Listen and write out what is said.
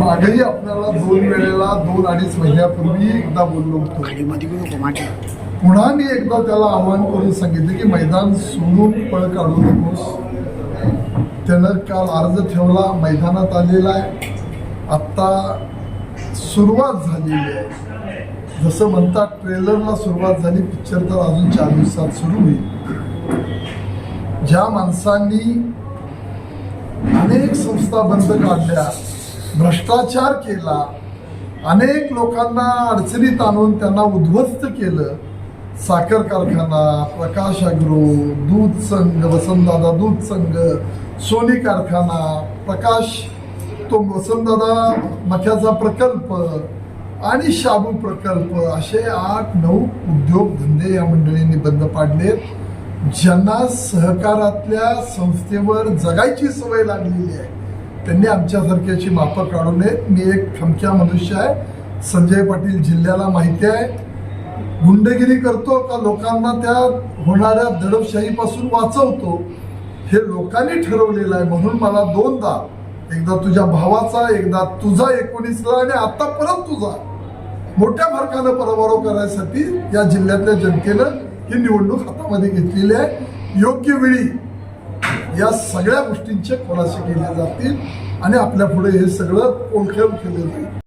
मागेही आपल्याला दोन वेळेला दोन अडीच महिन्यापूर्वी एकदा बोललो होतो. पुन्हा मी एकदा त्याला आव्हान करून सांगितलं की मैदान सोडून पळ काढू नकोस. त्यानं काल अर्ज ठेवला मैदानात आलेला आहे. आत्ता सुरुवात झालेली आहे. जसं म्हणतात ट्रेलरला सुरुवात झाली पिक्चर तर अजून चार दिवसात सुरू होईल. ज्या माणसांनी अनेक संस्था बंद काढल्या भ्रष्टाचार केला. अनेक लोकांना अडचणीत आणून त्यांना उद्ध्वस्त केलं. साखर कारखाना प्रकाश अग्रो दूध संघ वसंतदादा दूध संघ सोनी कारखाना प्रकाश तो वसंतदादा मक्याचा प्रकल्प आणि शाबू प्रकल्प असे आठ नऊ उद्योगधंदे या मंडळींनी बंद पाडलेत. ज्यांना सहकारातल्या संस्थेवर जगायची सवय लागलेली आहे. त्यांनी आमच्यासारख्याची मापं काढू नयेत मी एक ठमक्या मनुष्य आहे. संजय पाटील जिल्ह्याला माहिती आहे. गुंडगिरी करतो का लोकांना त्या होणाऱ्या दडपशाहीपासून वाचवतो हे लोकांनी ठरवलेलं आहे. म्हणून मला दोनदा एकदा तुझ्या भावाचा एकदा तुझा एकोणीसला आणि आता परत तुझा. मोठ्या फरकानं पराभव करायसाठी या जिल्ह्यातल्या जनतेनं ही निवडणूक हातामध्ये घेतलेली आहे. योग्य वेळी या सगळ्या गोष्टींचे खुलासे केले जातील आणि आपल्या पुढे हे सगळं ओळखेल केले जाईल?